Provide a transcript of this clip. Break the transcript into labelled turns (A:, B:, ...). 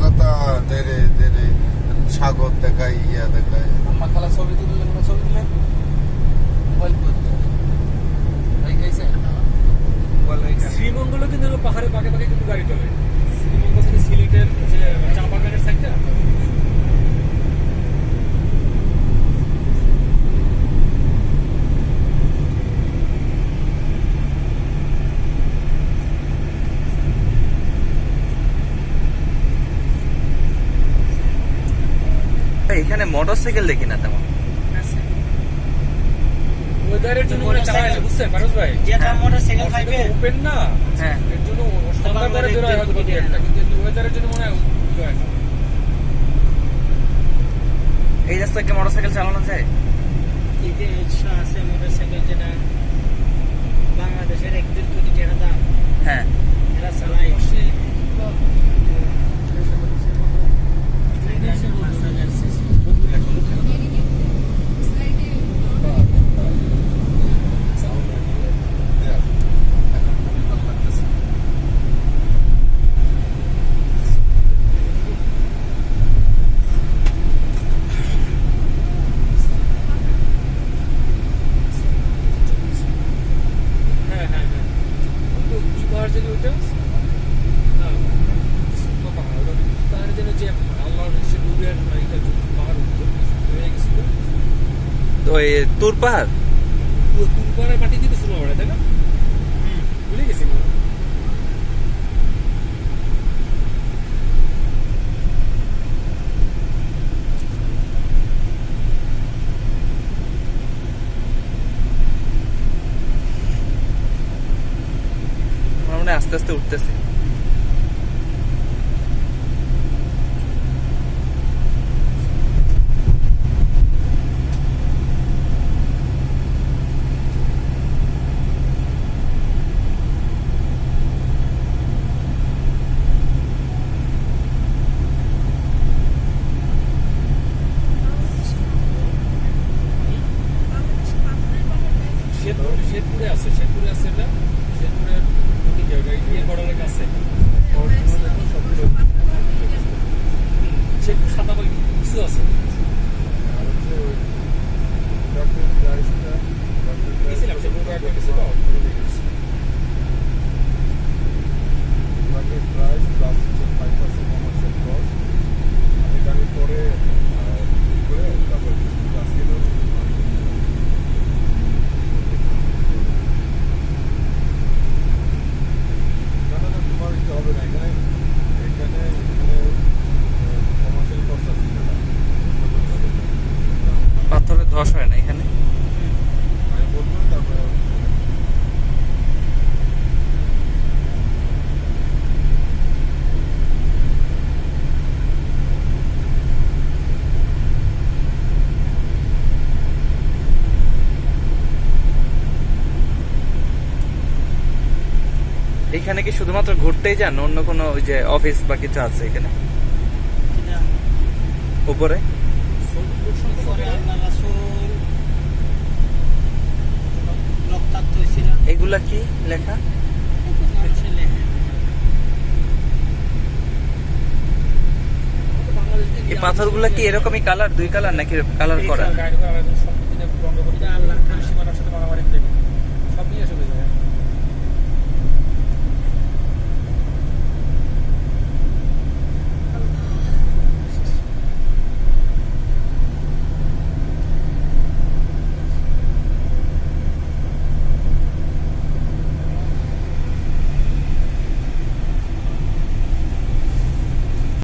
A: ধরে দেরে সাগর দেখায় ইয়া দেখায়
B: আমার খালা ছবি তুললেন না ছবি তুলে মোবাইল করতে
C: শ্রীমঙ্গলও কিন্তু পাহাড়ে পাকে পাকে কিন্তু গাড়ি চলে।
D: এখানে মোটরসাইকেল দেখি না তেমন।
C: ওয়েদারের জন্য মনে চালায় না বুঝছেন? মানুষ ভাই?
E: যেটা মোটরসাইকেল পাইবে
C: ওপেন না।
D: হ্যাঁ।
C: এর জন্য সন্ধ্যা করে বেরোয় হয়তো একটা কিন্তু ওয়েদারের জন্য মনে হয়
D: এই রাস্তায় কি মোটরসাইকেল চালানো যায়?
E: এই যে আছে মোটরসাইকেল যেটা বাংলাদেশের এক দেড় কোটি টাকা দাম।
D: হ্যাঁ।
E: এরা চালায়
C: হ্যাঁ হ্যাঁ হ্যাঁ তো যেন না পাহাড় তার জন্য যে আল্লাহর সে ডুবের এটা পাহাড় হয়ে গেছিল
D: তো তুর পাহাড়
C: তুর পাহাড়ের মাটি দিতে করে তাই না ভুলে গেছি মনে হয়।
D: আমরা মনে হয় আস্তে আস্তে উঠতেছি
C: শেরপুর শেরপুরে আছে শেরপুরে আছে কাছে
D: ধস হয় না এখানে? এখানে কি শুধুমাত্র ঘুরতেই যান? অন্য কোনো ওই যে অফিস বা কিছু আছে এখানে? উপরে। এগুলা কি লেখা? এই পাথরগুলা কি এরকমই কালার দুই কালার নাকি কালার করা?